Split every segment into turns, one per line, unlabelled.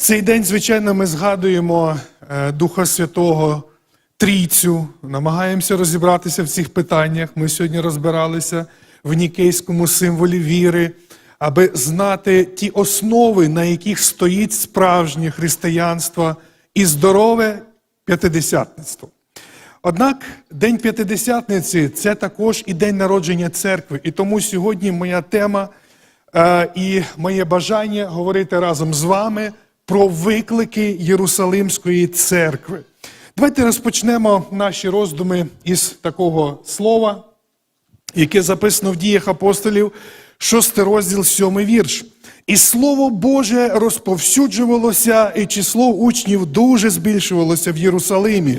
цей день, звичайно, ми згадуємо е, Духа Святого Трійцю, намагаємося розібратися в цих питаннях. Ми сьогодні розбиралися в нікейському символі віри, аби знати ті основи, на яких стоїть справжнє християнство і здорове п'ятидесятництво. Однак День П'ятидесятниці це також і день народження церкви. І тому сьогодні моя тема е, і моє бажання говорити разом з вами про виклики Єрусалимської церкви. Давайте розпочнемо наші роздуми із такого слова, яке записано в діях апостолів, 6 розділ, 7 вірш. І слово Боже розповсюджувалося, і число учнів дуже збільшувалося в Єрусалимі,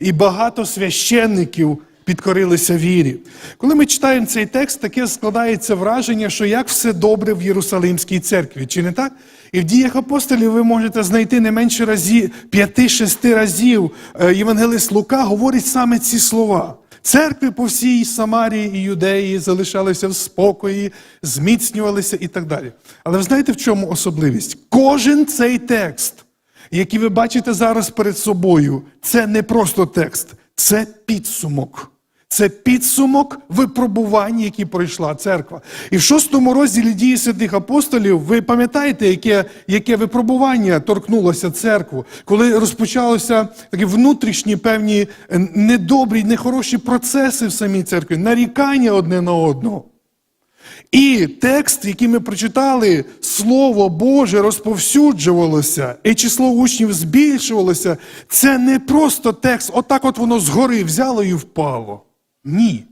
і багато священників підкорилися вірі. Коли ми читаємо цей текст, таке складається враження, що як все добре в Єрусалимській церкві, чи не так? І в діях апостолів ви можете знайти не менше разів, п'яти-шести разів е, Євангелист Лука говорить саме ці слова. Церкви по всій Самарії і Юдеї залишалися в спокої, зміцнювалися і так далі. Але ви знаєте, в чому особливість? Кожен цей текст, який ви бачите зараз перед собою, це не просто текст, це підсумок. Це підсумок випробувань, які пройшла церква. І в шостому розділі дії святих апостолів, ви пам'ятаєте, яке, яке випробування торкнулося церкву, коли розпочалися такі внутрішні певні е, недобрі, нехороші процеси в самій церкві, нарікання одне на одного. І текст, який ми прочитали, Слово Боже розповсюджувалося, і число учнів збільшувалося. Це не просто текст, отак от воно згори взяло і впало. Ні.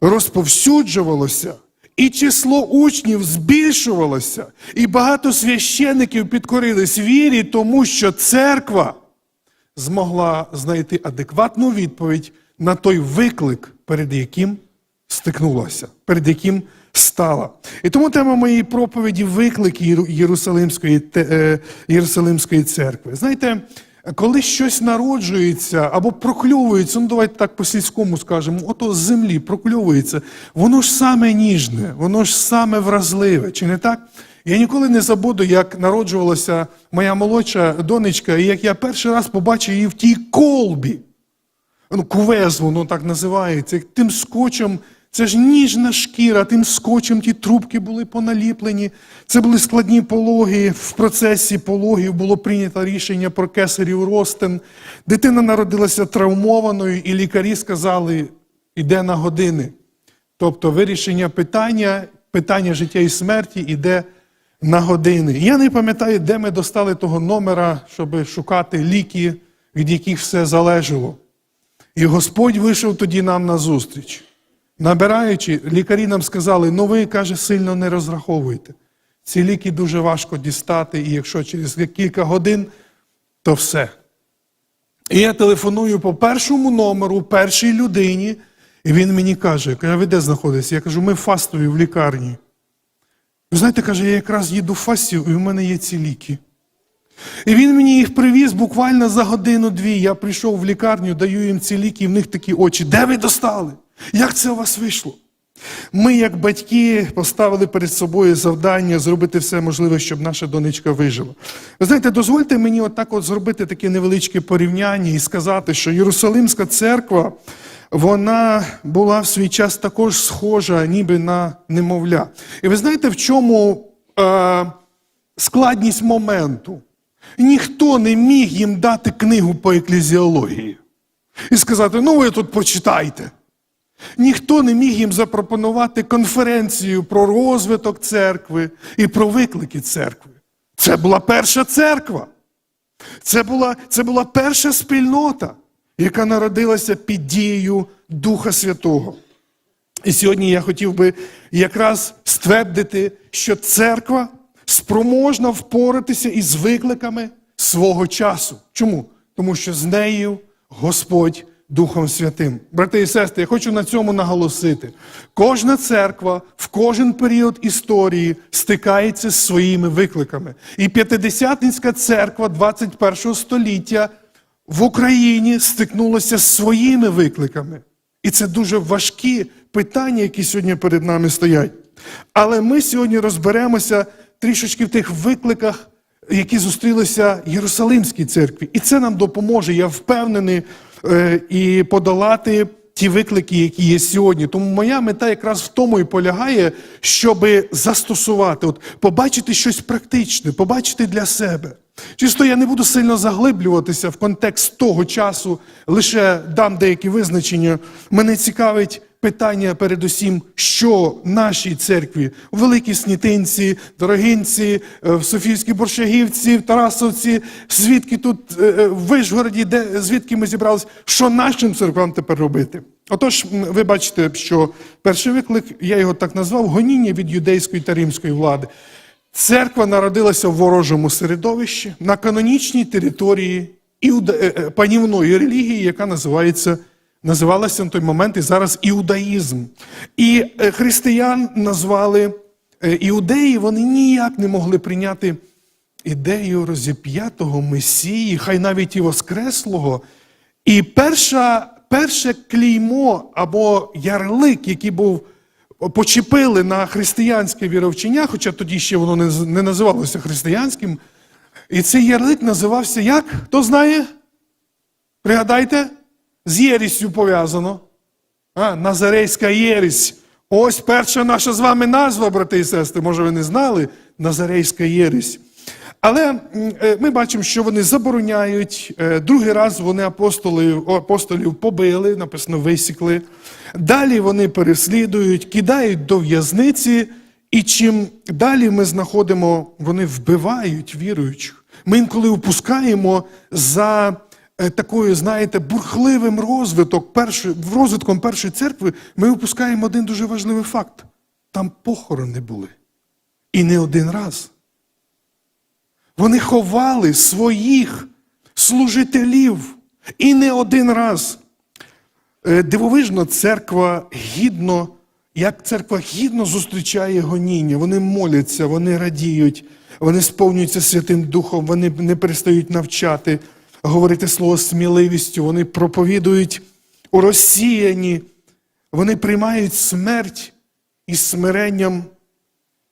Розповсюджувалося, і число учнів збільшувалося, і багато священиків підкорились вірі, тому що церква змогла знайти адекватну відповідь на той виклик, перед яким стикнулася, перед яким стала. І тому тема моєї проповіді виклик Єрусалимської, е, Єрусалимської церкви. Знаєте, коли щось народжується або прокльовується, ну давайте так по-сільському скажемо, ото з землі прокльовується, воно ж саме ніжне, воно ж саме вразливе, чи не так? Я ніколи не забуду, як народжувалася моя молодша донечка, і як я перший раз побачив її в тій колбі ну, кувез, воно так називається, тим скотчем, це ж ніжна шкіра, тим скотчем ті трубки були поналіплені. Це були складні пологи. В процесі пологів було прийнято рішення про кесарів ростин. Дитина народилася травмованою, і лікарі сказали, іде на години. Тобто вирішення питання, питання життя і смерті іде на години. Я не пам'ятаю, де ми достали того номера, щоб шукати ліки, від яких все залежало. І Господь вийшов тоді нам на зустріч. Набираючи, лікарі нам сказали, ну ви, каже, сильно не розраховуйте. Ці ліки дуже важко дістати, і якщо через кілька годин, то все. І я телефоную по першому номеру, першій людині, і він мені каже, каже, ви де знаходитесь? Я кажу, ми в Фастові в лікарні. Ви знаєте, каже, я якраз їду в Фастів, і в мене є ці ліки. І він мені їх привіз буквально за годину-дві. Я прийшов в лікарню, даю їм ці ліки, і в них такі очі. Де ви достали? Як це у вас вийшло? Ми, як батьки, поставили перед собою завдання зробити все можливе, щоб наша донечка вижила. Ви знаєте, дозвольте мені отак от зробити таке невеличке порівняння і сказати, що Єрусалимська церква, вона була в свій час також схожа, ніби на немовля. І ви знаєте, в чому е, складність моменту? Ніхто не міг їм дати книгу по еклезіології і сказати: ну ви тут почитайте. Ніхто не міг їм запропонувати конференцію про розвиток церкви і про виклики церкви. Це була перша церква. Це була, це була перша спільнота, яка народилася під дією Духа Святого. І сьогодні я хотів би якраз ствердити, що церква спроможна впоратися із викликами свого часу. Чому? Тому що з нею Господь Духом Святим. Брати і сестри, я хочу на цьому наголосити. Кожна церква в кожен період історії стикається з своїми викликами. І П'ятидесятницька церква 21 століття в Україні стикнулася з своїми викликами. І це дуже важкі питання, які сьогодні перед нами стоять. Але ми сьогодні розберемося трішечки в тих викликах які зустрілися Єрусалимській церкві. І це нам допоможе, я впевнений, і подолати ті виклики, які є сьогодні. Тому моя мета якраз в тому і полягає, щоб застосувати, от, побачити щось практичне, побачити для себе. Чисто я не буду сильно заглиблюватися в контекст того часу, лише дам деякі визначення. Мене цікавить питання передусім, що нашій церкві у Великій Снітинці, Дорогинці, е, в Софійській Борщагівці, в Тарасовці, звідки тут е, е, в Вишгороді, де звідки ми зібралися, що нашим церквам тепер робити. Отож, ви бачите, що перший виклик, я його так назвав, гоніння від юдейської та римської влади. Церква народилася в ворожому середовищі на канонічній території іуда... панівної релігії, яка називається, називалася на той момент і зараз іудаїзм. І е, християн назвали е, іудеї, вони ніяк не могли прийняти ідею розіп'ятого Месії, хай навіть і Воскреслого. І перша, перше клеймо або ярлик, який був почепили на християнське віровчення, хоча тоді ще воно не, не називалося християнським. І цей ярлик називався як? Хто знає? Пригадайте? З єрістю пов'язано. А, Назарейська єрість. Ось перша наша з вами назва, брати і сестри. Може, ви не знали? Назарейська єрість. Але е, ми бачимо, що вони забороняють. Е, Другий раз вони апостолів, апостолів побили, написано, висікли. Далі вони переслідують, кидають до в'язниці, і чим далі ми знаходимо, вони вбивають віруючих. Ми інколи упускаємо за такою, знаєте, бурхливим розвиток першої, розвитком першої церкви, ми упускаємо один дуже важливий факт. Там похорони були. І не один раз. Вони ховали своїх служителів і не один раз. Е, Дивовижно, церква гідно, як церква гідно зустрічає гоніння. Вони моляться, вони радіють, вони сповнюються Святим Духом, вони не перестають навчати, говорити слово сміливістю, вони проповідують у розсіянні, вони приймають смерть із смиренням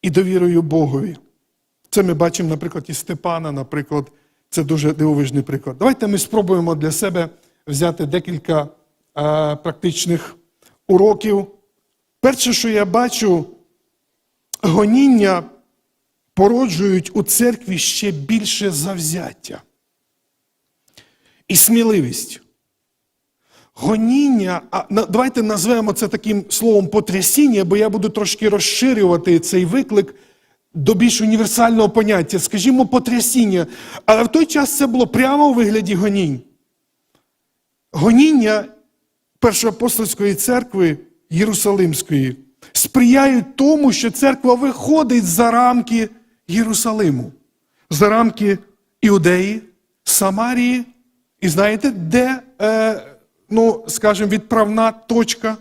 і довірою Богові. Це ми бачимо, наприклад, і Степана, наприклад, це дуже дивовижний приклад. Давайте ми спробуємо для себе взяти декілька е, практичних уроків. Перше, що я бачу, гоніння породжують у церкві ще більше завзяття і сміливість. Гоніння, а давайте назвемо це таким словом потрясіння, бо я буду трошки розширювати цей виклик до більш універсального поняття, скажімо, потрясіння. Але в той час це було прямо у вигляді гонінь. Гоніння Першоапостольської церкви Єрусалимської сприяють тому, що церква виходить за рамки Єрусалиму, за рамки Іудеї, Самарії. І знаєте, де, е, ну, скажімо, відправна точка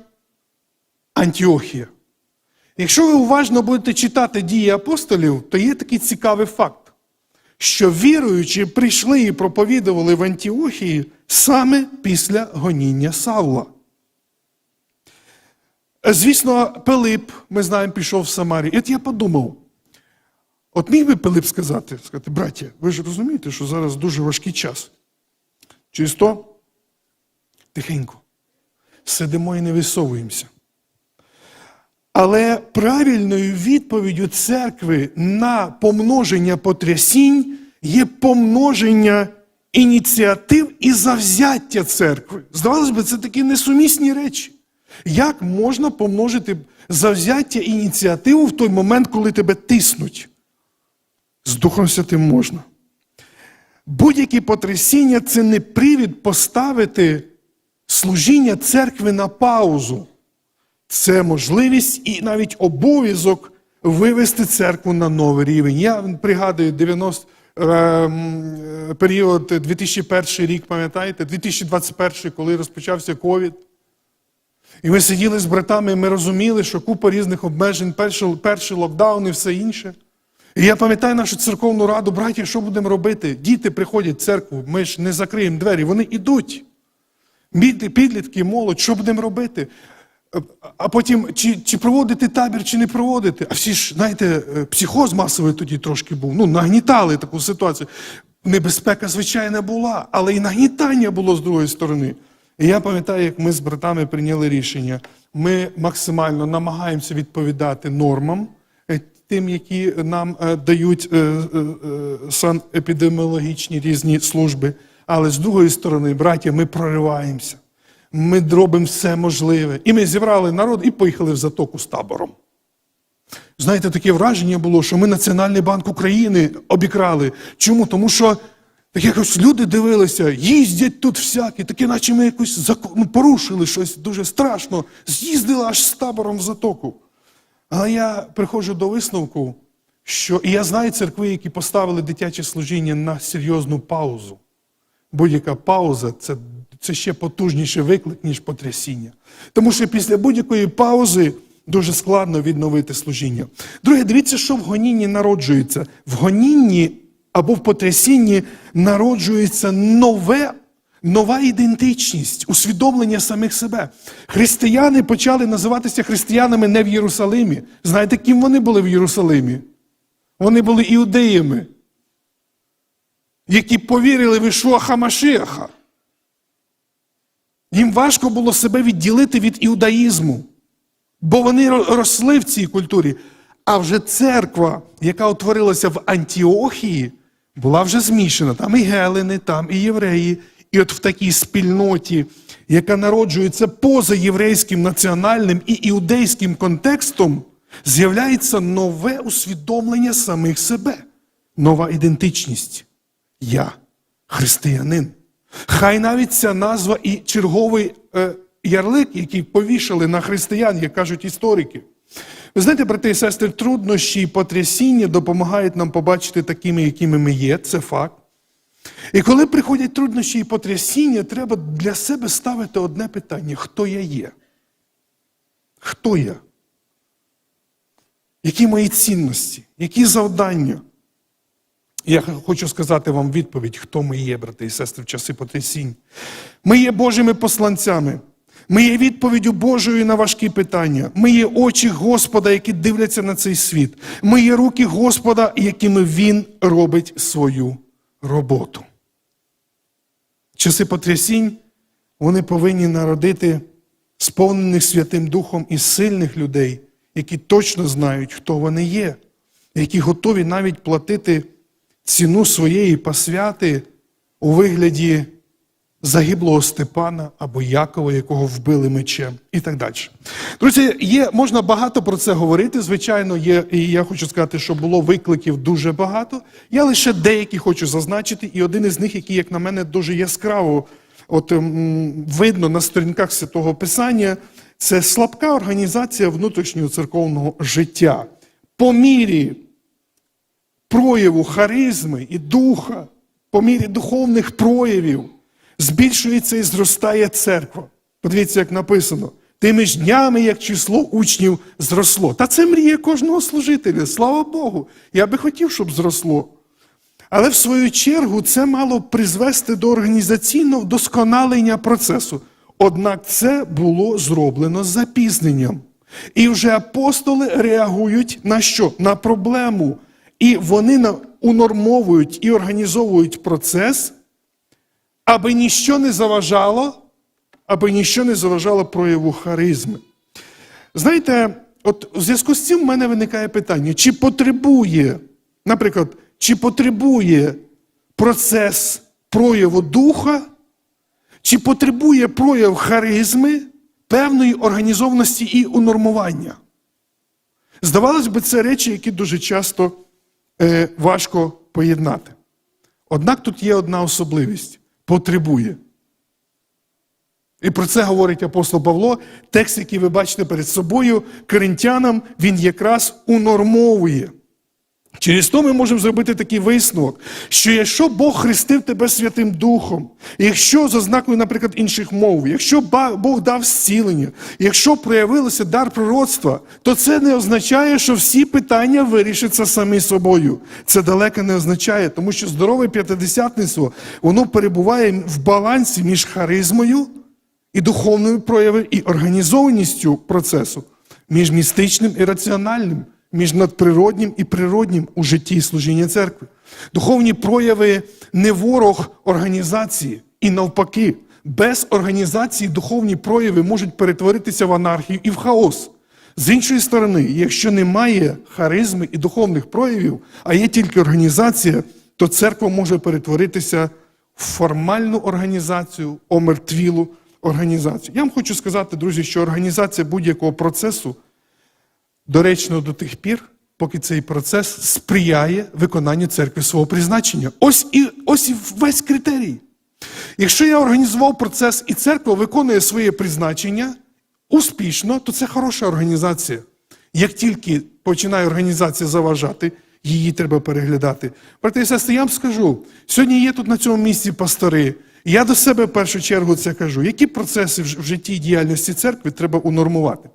Антіохія. Якщо ви уважно будете читати дії апостолів, то є такий цікавий факт, що віруючі прийшли і проповідували в Антіохії саме після гоніння Савла. Звісно, Пилип, ми знаємо, пішов в Самарію. І от я подумав: от міг би Пилип сказати, сказати, браття, ви ж розумієте, що зараз дуже важкий час. Чисто, тихенько, сидимо і не висовуємося. Але правильною відповіддю церкви на помноження потрясінь є помноження ініціатив і завзяття церкви. Здавалось би, це такі несумісні речі. Як можна помножити завзяття ініціативу в той момент, коли тебе тиснуть? З Духом Святим можна. Будь-які потрясіння це не привід поставити служіння церкви на паузу. Це можливість і навіть обов'язок вивести церкву на новий рівень. Я пригадую 90, е, період 2001 рік, пам'ятаєте, 2021, коли розпочався ковід. І ми сиділи з братами, і ми розуміли, що купа різних обмежень, перший, перший локдаун і все інше. І я пам'ятаю нашу церковну раду, браті, що будемо робити? Діти приходять в церкву, ми ж не закриємо двері, вони йдуть. Підлітки, молодь, що будемо робити? А потім, чи, чи проводити табір, чи не проводити. А всі ж, знаєте, е, психоз масовий тоді трошки був. Ну, нагнітали таку ситуацію. Небезпека, звичайно, була, але і нагнітання було з другої сторони. І я пам'ятаю, як ми з братами прийняли рішення. Ми максимально намагаємося відповідати нормам, тим, які нам е, дають е, е, санепідеміологічні різні служби. Але з другої сторони, браття, ми прориваємося. Ми робимо все можливе. І ми зібрали народ і поїхали в затоку з табором. Знаєте, таке враження було, що ми Національний банк України обікрали. Чому? Тому що так якось люди дивилися, їздять тут всякі, таке, наче ми якось ну, порушили щось дуже страшно, з'їздили аж з табором в затоку. Але я приходжу до висновку, що і я знаю церкви, які поставили дитяче служіння на серйозну паузу. Будь-яка пауза це, це ще потужніший виклик, ніж потрясіння. Тому що після будь-якої паузи дуже складно відновити служіння. Друге, дивіться, що в гонінні народжується. В гонінні або в потрясінні народжується нове. Нова ідентичність, усвідомлення самих себе. Християни почали називатися християнами не в Єрусалимі. Знаєте, ким вони були в Єрусалимі? Вони були іудеями які повірили в Ішуа Хамашиаха. Їм важко було себе відділити від іудаїзму, бо вони росли в цій культурі. А вже церква, яка утворилася в Антіохії, була вже змішана. Там і гелени, там і євреї. І от в такій спільноті, яка народжується поза єврейським національним і іудейським контекстом, з'являється нове усвідомлення самих себе, нова ідентичність. Я християнин. Хай навіть ця назва і черговий е, ярлик, який повішали на християн, як кажуть історики. Ви знаєте, брати і сестри, труднощі і потрясіння допомагають нам побачити такими, якими ми є, це факт. І коли приходять труднощі і потрясіння, треба для себе ставити одне питання: хто я є? Хто я? Які мої цінності? Які завдання? Я хочу сказати вам відповідь, хто ми є, брати і сестри, в часи потрясінь. Ми є Божими посланцями. Ми є відповіддю Божою на важкі питання. Ми є очі Господа, які дивляться на цей світ. Ми є руки Господа, якими Він робить свою роботу. Часи потрясінь вони повинні народити сповнених Святим Духом і сильних людей, які точно знають, хто вони є, які готові навіть платити ціну своєї посвяти у вигляді загиблого Степана або Якова, якого вбили мечем, і так далі. Друзі, є, можна багато про це говорити. Звичайно, є, і я хочу сказати, що було викликів дуже багато. Я лише деякі хочу зазначити, і один із них, який, як на мене, дуже яскраво от, видно на сторінках Святого Писання, це слабка організація внутрішнього церковного життя. По мірі прояву харизми і духа, по мірі духовних проявів, збільшується і зростає церква. Подивіться, як написано. Тими ж днями, як число учнів зросло. Та це мрія кожного служителя. Слава Богу. Я би хотів, щоб зросло. Але в свою чергу це мало призвести до організаційного вдосконалення процесу. Однак це було зроблено з запізненням. І вже апостоли реагують на що? На проблему. І вони унормовують і організовують процес, аби ніщо не заважало, аби ніщо не заважало прояву харизми. Знаєте, от в зв'язку з цим в мене виникає питання: чи потребує, наприклад, чи потребує процес прояву духа, чи потребує прояв харизми певної організованості і унормування? Здавалось би, це речі, які дуже часто е, важко поєднати. Однак тут є одна особливість потребує. І про це говорить апостол Павло. Текст, який ви бачите перед собою, коринтянам, він якраз унормовує. Через то ми можемо зробити такий висновок, що якщо Бог хрестив тебе Святим Духом, якщо за ознакою, наприклад, інших мов, якщо Бог дав зцілення, якщо проявилося дар пророцтва, то це не означає, що всі питання вирішаться самі собою. Це далеко не означає, тому що здорове п'ятидесятництво, воно перебуває в балансі між харизмою і духовними прояви, і організованістю процесу, між містичним і раціональним, між надприроднім і природнім у житті і служінні церкви. Духовні прояви не ворог організації, і навпаки, без організації духовні прояви можуть перетворитися в анархію і в хаос. З іншої сторони, якщо немає харизми і духовних проявів, а є тільки організація, то церква може перетворитися в формальну організацію, омертвілу організацію. Я вам хочу сказати, друзі, що організація будь-якого процесу доречно до тих пір, поки цей процес сприяє виконанню церкви свого призначення. Ось і, ось і весь критерій. Якщо я організував процес і церква виконує своє призначення успішно, то це хороша організація. Як тільки починає організація заважати, її треба переглядати. Брати і сестри, я вам скажу, сьогодні є тут на цьому місці пастори. Я до себе в першу чергу це кажу. Які процеси в житті і діяльності церкви треба унормувати?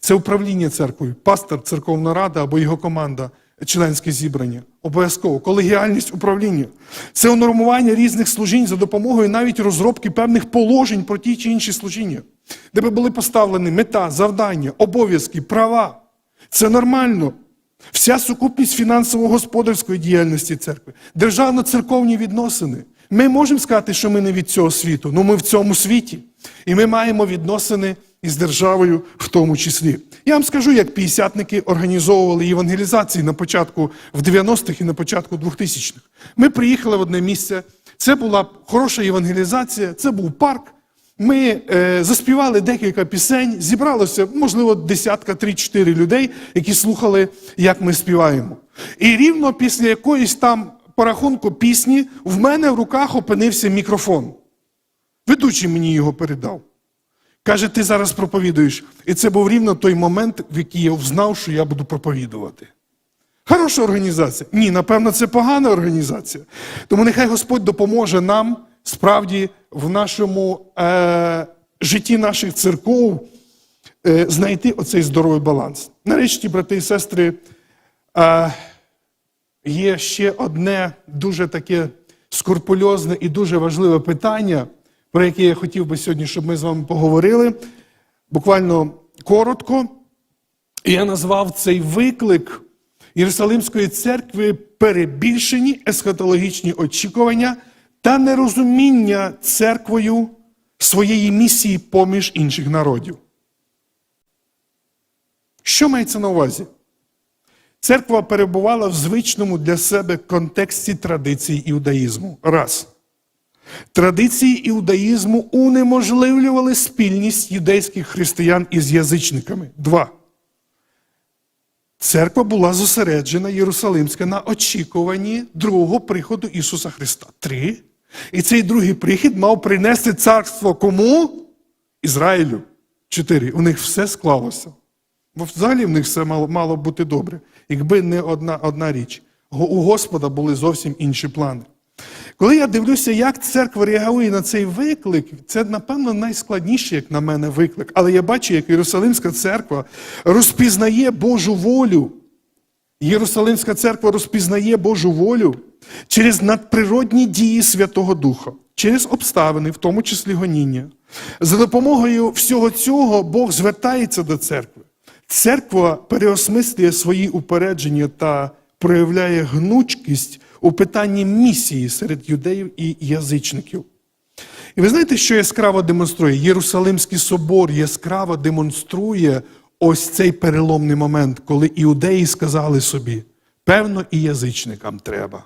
Це управління церквою, пастор, церковна рада або його команда, членське зібрання. Обов'язково колегіальність управління. Це унормування різних служінь за допомогою навіть розробки певних положень про ті чи інші служіння, де би були поставлені мета, завдання, обов'язки, права. Це нормально. Вся сукупність фінансово-господарської діяльності церкви, державно-церковні відносини. Ми можемо сказати, що ми не від цього світу, але ми в цьому світі. І ми маємо відносини із державою в тому числі. Я вам скажу, як п'ятдесятники організовували євангелізації на початку в 90-х і на початку 2000-х. Ми приїхали в одне місце. Це була хороша євангелізація, це був парк. Ми е, заспівали декілька пісень, зібралося, можливо, десятка, три-чотири людей, які слухали, як ми співаємо. І рівно після якоїсь там по рахунку пісні в мене в руках опинився мікрофон. Ведучий мені його передав. Каже, ти зараз проповідуєш. І це був рівно той момент, в який я взнав, що я буду проповідувати. Хороша організація. Ні, напевно, це погана організація. Тому нехай Господь допоможе нам справді в нашому е, житті наших церков е, знайти оцей здоровий баланс. Нарешті, брати і сестри, е, є ще одне дуже таке скрупульозне і дуже важливе питання, про яке я хотів би сьогодні, щоб ми з вами поговорили. Буквально коротко. Я назвав цей виклик Єрусалимської церкви перебільшені есхатологічні очікування та нерозуміння церквою своєї місії поміж інших народів. Що мається на увазі? Церква перебувала в звичному для себе контексті традицій іудаїзму. Раз. Традиції іудаїзму унеможливлювали спільність юдейських християн із язичниками. Два. Церква була зосереджена Єрусалимська на очікуванні другого приходу Ісуса Христа. Три. І цей другий прихід мав принести царство кому? Ізраїлю. Чотири. У них все склалося. Бо взагалі в них все мало, мало бути добре, якби не одна, одна річ. У Господа були зовсім інші плани. Коли я дивлюся, як церква реагує на цей виклик, це, напевно, найскладніший, як на мене, виклик. Але я бачу, як Єрусалимська церква розпізнає Божу волю. Єрусалимська церква розпізнає Божу волю через надприродні дії Святого Духа, через обставини, в тому числі гоніння. За допомогою всього цього Бог звертається до церкви. Церква переосмислює свої упередження та проявляє гнучкість у питанні місії серед юдеїв і язичників. І ви знаєте, що яскраво демонструє? Єрусалимський собор яскраво демонструє ось цей переломний момент, коли іудеї сказали собі, певно, і язичникам треба.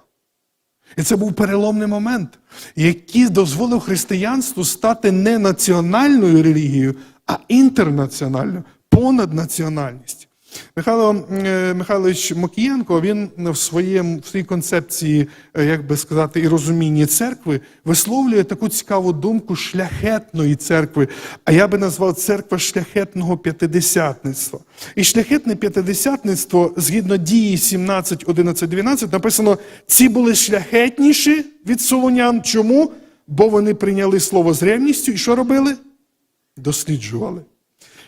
І це був переломний момент, який дозволив християнству стати не національною релігією, а інтернаціональною, понад національність. Михайло е, Михайлович Мокієнко, він в, своєму, в своїй концепції, е, як би сказати, і розумінні церкви висловлює таку цікаву думку шляхетної церкви, а я би назвав церква шляхетного п'ятидесятництва. І шляхетне п'ятидесятництво, згідно дії 17, 11, 12, написано: ці були шляхетніші від солонян. Чому? Бо вони прийняли слово з ревністю і що робили? Досліджували.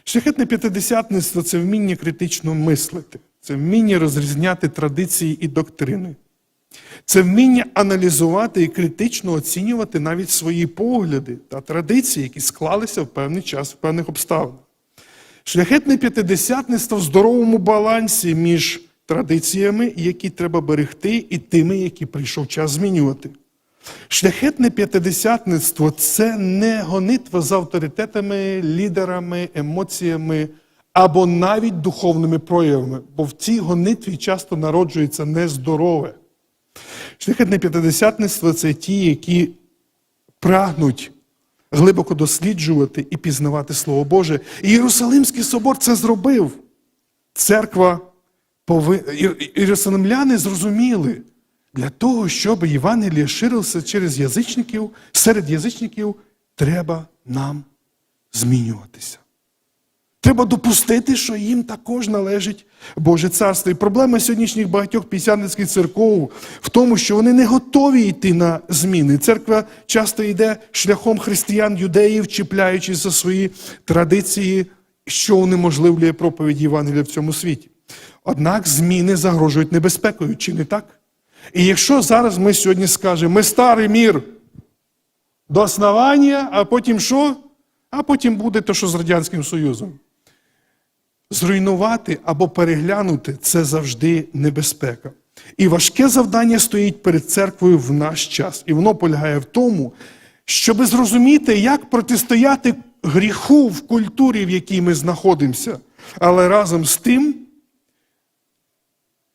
Шляхетне п'ятидесятництво це вміння критично мислити, це вміння розрізняти традиції і доктрини. Це вміння аналізувати і критично оцінювати навіть свої погляди та традиції, які склалися в певний час в певних обставинах. Шляхетне п'ятидесятництво в здоровому балансі між традиціями, які треба берегти, і тими, які прийшов час змінювати. Шляхетне п'ятидесятництво це не гонитва з авторитетами, лідерами, емоціями або навіть духовними проявами, бо в цій гонитві часто народжується нездорове. Шляхетне п'ятидесятництво це ті, які прагнуть глибоко досліджувати і пізнавати Слово Боже. І Єрусалимський собор це зробив. Церква пови... Єрусалимляни зрозуміли, для того, щоб Євангеліє ширилося через язичників, серед язичників, треба нам змінюватися. Треба допустити, що їм також належить Боже царство. І проблема сьогоднішніх багатьох пісяницьких церков в тому, що вони не готові йти на зміни. Церква часто йде шляхом християн, юдеїв, чіпляючись за свої традиції, що унеможливлює проповідь Євангелія в цьому світі. Однак зміни загрожують небезпекою, чи не так? І якщо зараз ми сьогодні скажемо, ми старий мір до основання, а потім що? А потім буде те, що з Радянським Союзом. Зруйнувати або переглянути це завжди небезпека. І важке завдання стоїть перед церквою в наш час. І воно полягає в тому, щоб зрозуміти, як протистояти гріху в культурі, в якій ми знаходимося. Але разом з тим,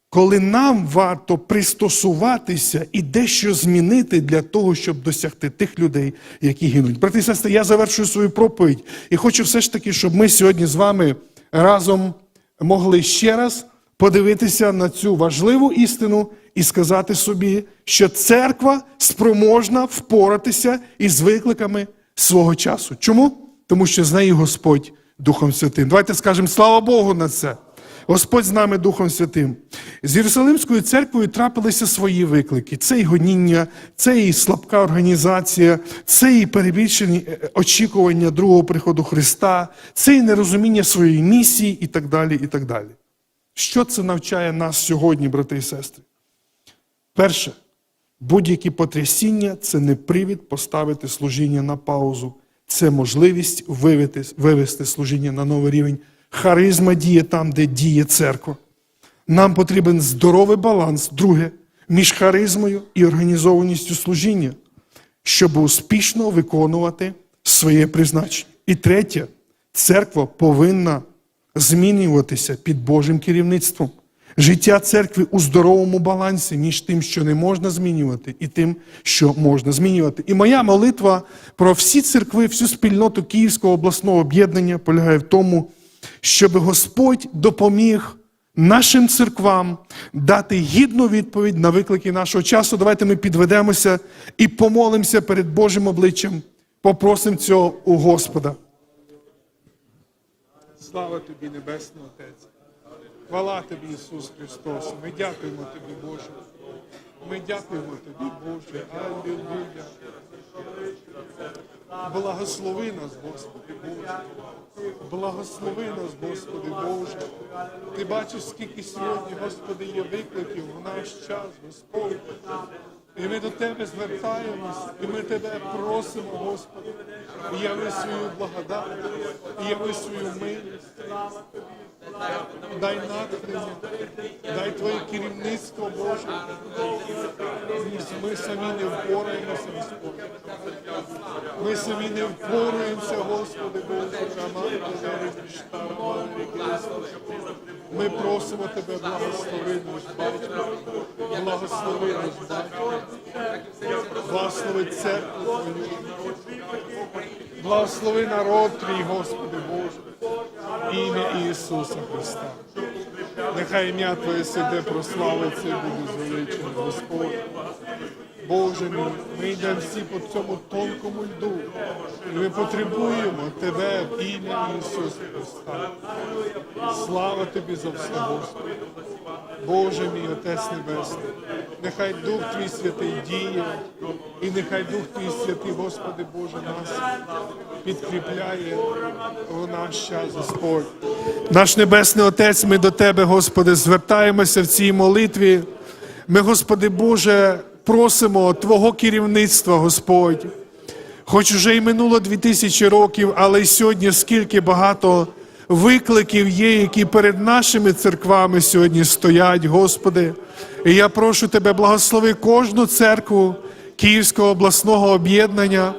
коли нам варто пристосуватися і дещо змінити для того, щоб досягти тих людей, які гинуть. Брати і сестри, я завершую свою проповідь і хочу все ж таки, щоб ми сьогодні з вами разом могли ще раз подивитися на цю важливу істину і сказати собі, що церква спроможна впоратися із викликами свого часу. Чому? Тому що з нею Господь Духом Святим. Давайте скажемо слава Богу на це. Господь з нами Духом Святим. З Єрусалимською церквою трапилися свої виклики. Це і гоніння, це і слабка організація, це і перебільшені е, очікування другого приходу Христа, це і нерозуміння своєї місії, і так далі. і так далі. Що це навчає нас сьогодні, брати і сестри? Перше, будь-які потрясіння це не привід поставити служіння на паузу, це можливість вивести, вивести служіння на новий рівень. Харизма діє там, де діє церква. Нам потрібен здоровий баланс, друге, між харизмою і організованістю служіння, щоб успішно виконувати своє призначення. І третє, церква повинна змінюватися під Божим керівництвом. Життя церкви у здоровому балансі між тим, що не можна змінювати, і тим, що можна змінювати. І моя молитва про всі церкви, всю спільноту Київського обласного об'єднання полягає в тому, щоб Господь допоміг нашим церквам дати гідну відповідь на виклики нашого часу. Давайте ми підведемося і помолимося перед Божим обличчям, попросимо цього у Господа. Слава тобі, Небесний Отець. Хвала тобі, Ісус Христос. Ми дякуємо тобі, Боже. Ми дякуємо тобі, Боже. Аллилуйя. Благослови нас, Господи Боже. Благослови нас, Господи Боже. Ти бачиш, скільки сьогодні, Господи, є викликів в наш час, Господь. І ми до Тебе звертаємось, і ми Тебе просимо, Господи, яви свою благодать, яви свою милість. Дай натхнення, дай Твоє керівництво, Боже. Ми самі не впораємося, Господь. Ми самі не впораємося, Господи Боже. Ми просимо Тебе, благослови наш Батько, благослови наш Батько, благослови церкву благослови народ Твій, Господи Боже, ім'я Ісуса Христа. Нехай ім'я Твоє сиде прославиться і буде звеличене, Господь. Боже мій, ми йдемо всі по цьому тонкому льду. І ми потребуємо Тебе в ім'я Ісуса Христа. Слава Тобі за все, Господи. Боже мій, Отець Небесний, нехай Дух Твій Святий діє, і нехай Дух Твій Святий, Господи Боже, нас підкріпляє в наш час, Господь. Наш Небесний Отець, ми до Тебе, Господи, звертаємося в цій молитві Ми, Господи Боже, просимо Твого керівництва, Господь. Хоч уже й минуло дві тисячі років, але й сьогодні скільки багато викликів є, які перед нашими церквами сьогодні стоять, Господи. І я прошу Тебе, благослови кожну церкву Київського обласного об'єднання.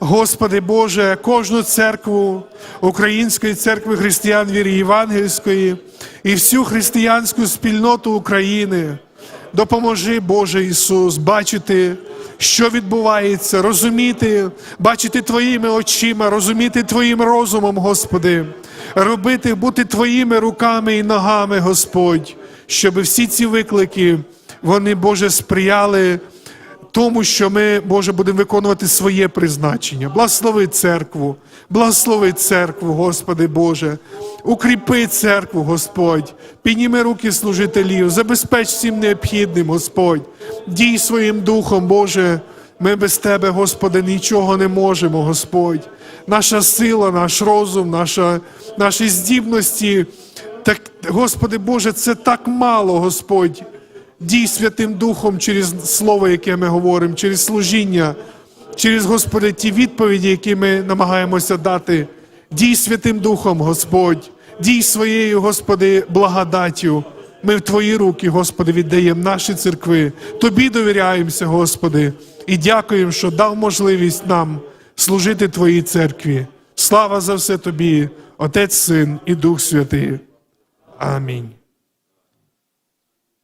Господи Боже, кожну церкву Української церкви християн віри Євангельської і всю християнську спільноту України. Допоможи, Боже Ісус, бачити, що відбувається, розуміти, бачити Твоїми очима, розуміти Твоїм розумом, Господи, робити, бути Твоїми руками і ногами, Господь, щоб всі ці виклики, вони, Боже, сприяли тому, що ми, Боже, будемо виконувати своє призначення. Благослови церкву, благослови церкву, Господи Боже, укріпи церкву, Господь, підніми руки служителів, забезпеч всім необхідним, Господь, дій своїм духом, Боже. Ми без Тебе, Господи, нічого не можемо, Господь. Наша сила, наш розум, наша, наші здібності, так, Господи Боже, це так мало, Господь. Дій Святим Духом через слово, яке ми говоримо, через служіння, через Господи, ті відповіді, які ми намагаємося дати. Дій Святим Духом, Господь, дій своєю, Господи, благодаттю. Ми в Твої руки, Господи, віддаємо наші церкви. Тобі довіряємося, Господи, і дякуємо, що дав можливість нам служити Твоїй церкві. Слава за все Тобі, Отець, Син і Дух Святий. Амінь.